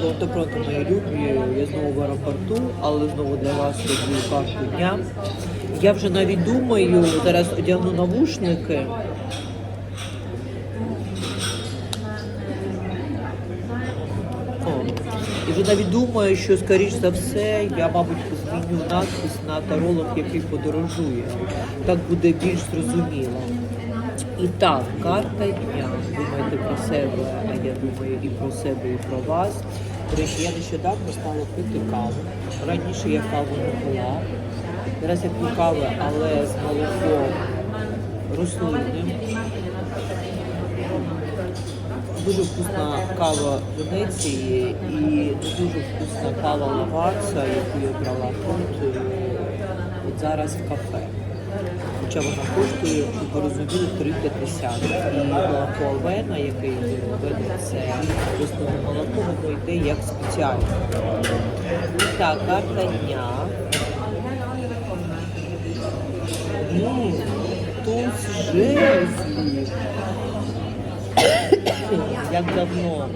Пронто, мої любі. Я знову в аеропорту, але знову для вас роблю карту дня. Я вже навіть думаю, зараз одягну навушники. О, і навіть думаю, що скоріш за все я, мабуть, зміню надпис на таролог, який подорожує. Так буде більш зрозуміло. І так, карта дня. Думайте про себе, а я думаю і про себе, і про вас. До я нещодавно стала пити каву. Раніше я каву не пила. Зараз я п'ю каву, але з молоком рослинним. Дуже вкусна кава Венеції і дуже вкусна кава Лаварца, яку я брала тут е, от зараз в кафе. Хоча вона коштує, ви розуміли, 3,50. І молоко Алвена, яке беру, це основне молоко, воно йде як спеціальне. Так, карта дня. М, Туз жезлів. Як давно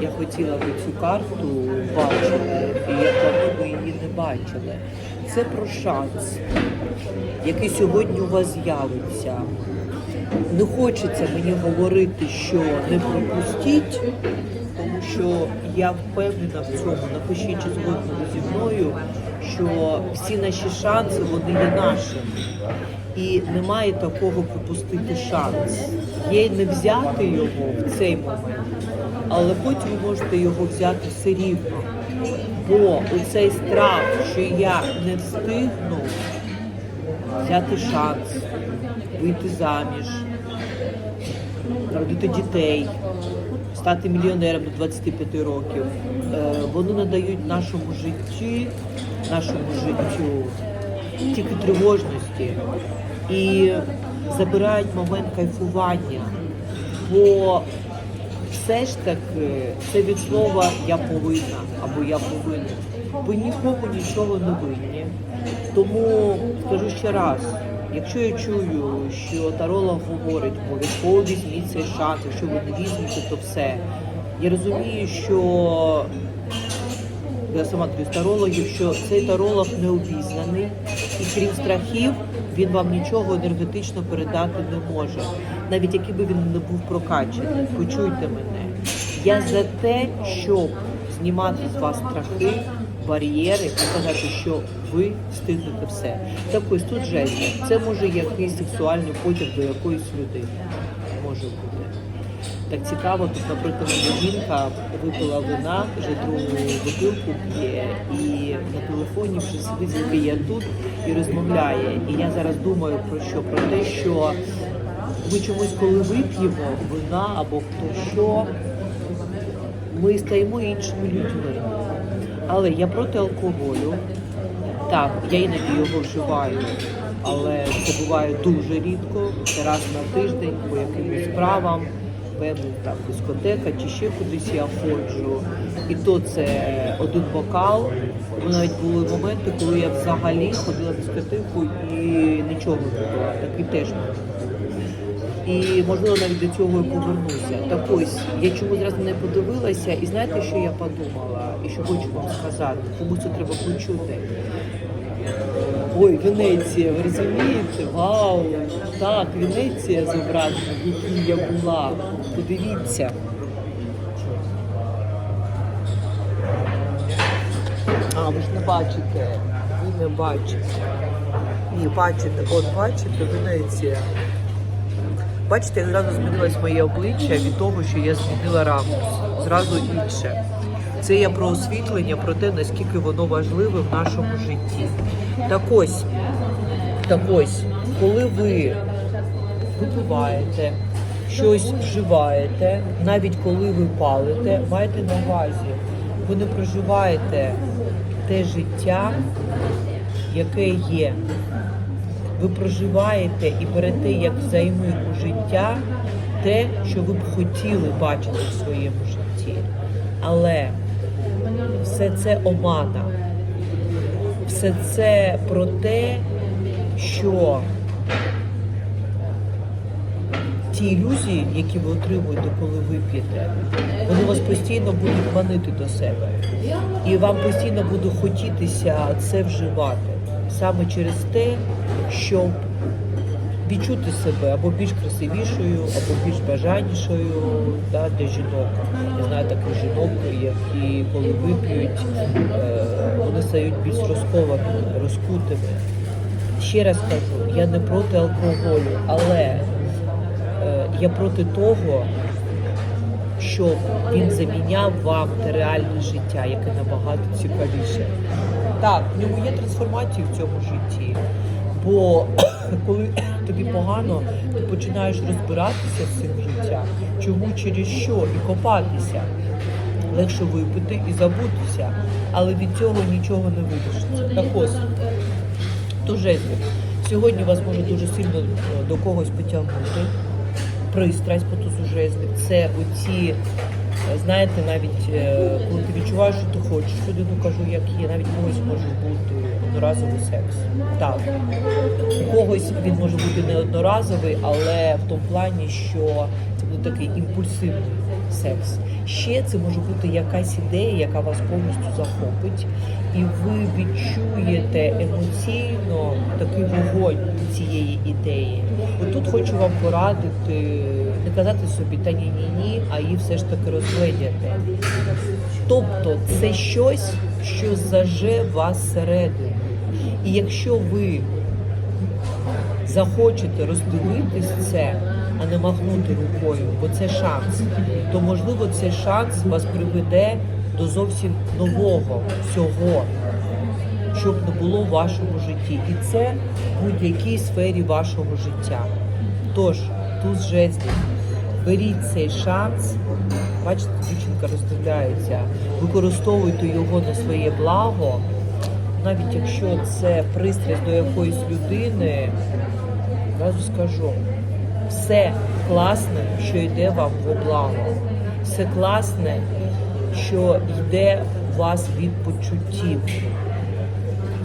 я хотіла би цю карту бачити, і як давно її не бачили. Це про шанс, який сьогодні у вас з'явиться. Не хочеться мені говорити, що не пропустіть, тому що я впевнена в цьому. Напишіть, чи згодні зі мною, що всі наші шанси вони є нашими. І немає такого пропустити шанс. Є не взяти його в цей момент, але потім ви можете його взяти все рівно. Бо оцей страх, що я не встигну взяти шанс, вийти заміж, народити дітей, стати мільйонером до 25 років, е, вони надають нашому житті, нашому життю тільки тривожності і забирають момент кайфування. Бо все ж таки це від слова я повинна або я повинен. Ви нікому нічого не винні. Тому скажу ще раз, якщо я чую, що таролог говорить, обов'язково візьміть цей шанс, якщо ви не візьмете, то все. Я розумію, що я сама кажу тарологів, що цей таролог не обізнаний, і крім страхів, він вам нічого енергетично передати не може. Навіть який би він не був прокачаний. Почуйте мене. Я за те, щоб знімати з вас страхи, бар'єри і казати, що ви встигнете все. Так ось тут жесть. Це може якийсь сексуальний потяг до якоїсь людини. Може бути. Так цікаво, тут, наприклад, жінка випила вина, вже другу бутилку п'є, і на телефоні вже сидить, я тут і розмовляє. І я зараз думаю про що? Про те, що ми чомусь, коли вип'ємо вина або хто що, ми стаємо іншими людьми. Але я проти алкоголю. Так, я іноді його вживаю, але це буває дуже рідко, це раз на тиждень по якимось справам, певний там дискотека чи ще кудись я ходжу. І то це один бокал. Бо навіть були моменти, коли я взагалі ходила в дискотеку і нічого не пила. Такий теж. І можливо навіть до цього і повернуся. Так ось я чомусь раз не подивилася, і знаєте, що я подумала, і що хочу вам сказати, комусь це треба почути. Ой, Венеція, ви розумієте? Вау! Так, Венеція зображена, в якій я була. Подивіться. А, ви ж не бачите. Ви не бачите. Ні, бачите, от бачите, Венеція. Бачите, як зразу змінилось моє обличчя від того, що я змінила ракурс. Зразу інше. Це я про освітлення, про те, наскільки воно важливе в нашому житті. Так ось, так ось, коли ви випиваєте, щось вживаєте, навіть коли ви палите, майте на увазі, ви не проживаєте те життя, яке є ви проживаєте і берете як взаємин у життя те, що ви б хотіли бачити в своєму житті. Але все це омана. Все це про те, що ті ілюзії, які ви отримуєте, коли ви п'єте, вони вас постійно будуть манити до себе. І вам постійно буде хотітися це вживати. Саме через те, щоб відчути себе або більш красивішою, або більш бажанішою да, для жінок. Я знаю таких жінок, які коли вип'ють, е, вони стають більш розкованими, розкутими. Ще раз кажу, я не проти алкоголю, але е, я проти того, щоб він заміняв вам те реальне життя, яке набагато цікавіше. Так, в ньому є трансформації в цьому житті. Бо коли тобі погано, ти починаєш розбиратися з цим життям, чому через що і копатися. Легше випити і забутися, але від цього нічого не вирішиться. Так ось, жезлів. Сьогодні вас може дуже сильно е, до когось потягнути. Пристрасть по тузу жезлів. Це оці, знаєте, навіть е, коли ти відчуваєш, що ти хочеш людину, кажу, як є, навіть когось може бути одноразовий секс. Так. У когось він може бути не одноразовий, але в тому плані, що це буде такий імпульсивний секс. Ще це може бути якась ідея, яка вас повністю захопить, і ви відчуєте емоційно такий вогонь цієї ідеї. Отут хочу вам порадити не казати собі та ні ні ні, а її все ж таки розгледіти. Тобто це щось, що заже вас всередину. І якщо ви захочете роздивитись це, а не махнути рукою, бо це шанс, то можливо цей шанс вас приведе до зовсім нового всього, щоб не було в вашому житті. І це в будь-якій сфері вашого життя. Тож, тут жезлів, беріть цей шанс. Бачите, дівчинка роздивляється, використовуйте його на своє благо, навіть якщо це пристрасть до якоїсь людини, одразу скажу, все класне, що йде вам во благо, все класне, що йде у вас від почуттів.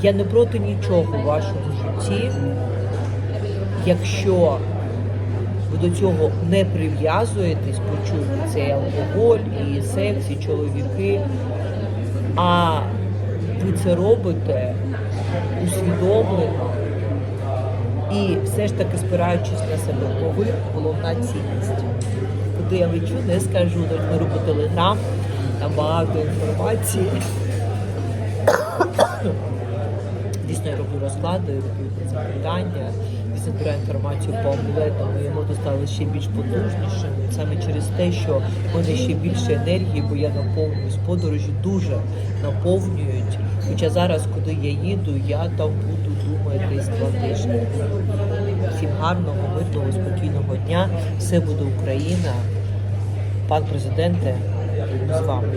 Я не проти нічого в вашому житті, якщо ви до цього не прив'язуєтесь, почуйте цей алкоголь, і секс, і чоловіки, а ви це робите усвідомлено і все ж таки спираючись на себе, бо ви головна цінність. Куди я лечу, не скажу, беру по телеграм, там багато інформації. Дійсно, я роблю розклади, роблю запитання, збираю інформацію по амулетам, і емоти стали ще більш потужнішими. Саме через те, що в мене ще більше енергії, бо я наповнююсь. Подорожі дуже наповнюють. Хоча зараз, куди я їду, я там буду, думаю, десь два тижні. Всім гарного, мирного, спокійного дня. Все буде Україна. Пан президенте, з вами.